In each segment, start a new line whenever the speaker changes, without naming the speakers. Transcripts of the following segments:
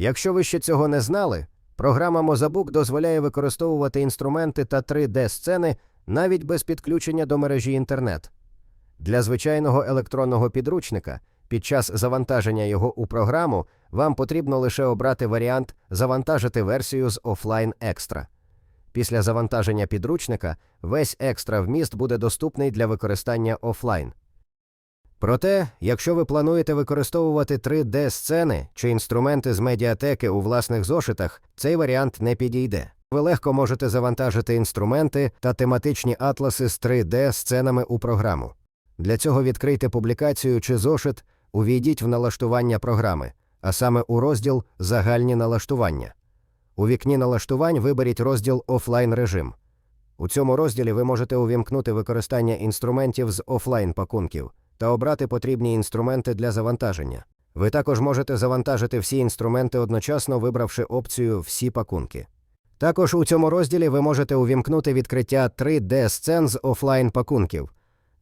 Якщо ви ще цього не знали, програма Mozabuk дозволяє використовувати інструменти та 3D-сцени навіть без підключення до мережі інтернет. Для звичайного електронного підручника під час завантаження його у програму вам потрібно лише обрати варіант завантажити версію з офлайн екстра. Після завантаження підручника весь екстра вміст буде доступний для використання офлайн. Проте, якщо ви плануєте використовувати 3D-сцени чи інструменти з медіатеки у власних зошитах, цей варіант не підійде. Ви легко можете завантажити інструменти та тематичні атласи з 3D-сценами у програму. Для цього відкрийте публікацію чи зошит, увійдіть в налаштування програми, а саме у розділ Загальні налаштування. У вікні налаштувань виберіть розділ Офлайн режим. У цьому розділі ви можете увімкнути використання інструментів з офлайн пакунків та обрати потрібні інструменти для завантаження. Ви також можете завантажити всі інструменти одночасно, вибравши опцію Всі пакунки. Також у цьому розділі ви можете увімкнути відкриття 3D-сцен з офлайн пакунків.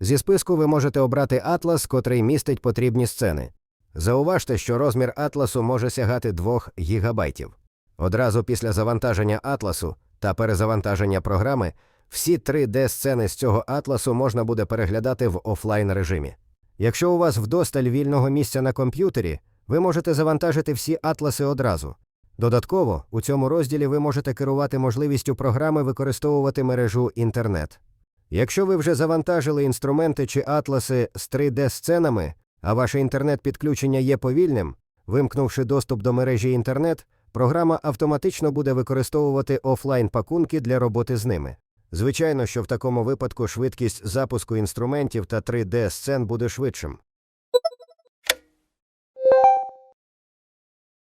Зі списку ви можете обрати атлас, котрий містить потрібні сцени. Зауважте, що розмір атласу може сягати 2 гігабайтів. Одразу після завантаження атласу та перезавантаження програми всі 3D-сцени з цього атласу можна буде переглядати в офлайн режимі. Якщо у вас вдосталь вільного місця на комп'ютері, ви можете завантажити всі атласи одразу. Додатково, у цьому розділі ви можете керувати можливістю програми використовувати мережу інтернет. Якщо ви вже завантажили інструменти чи атласи з 3D-сценами, а ваше інтернет-підключення є повільним, вимкнувши доступ до мережі інтернет, програма автоматично буде використовувати офлайн пакунки для роботи з ними. Звичайно, що в такому випадку швидкість запуску інструментів та 3D-сцен буде швидшим.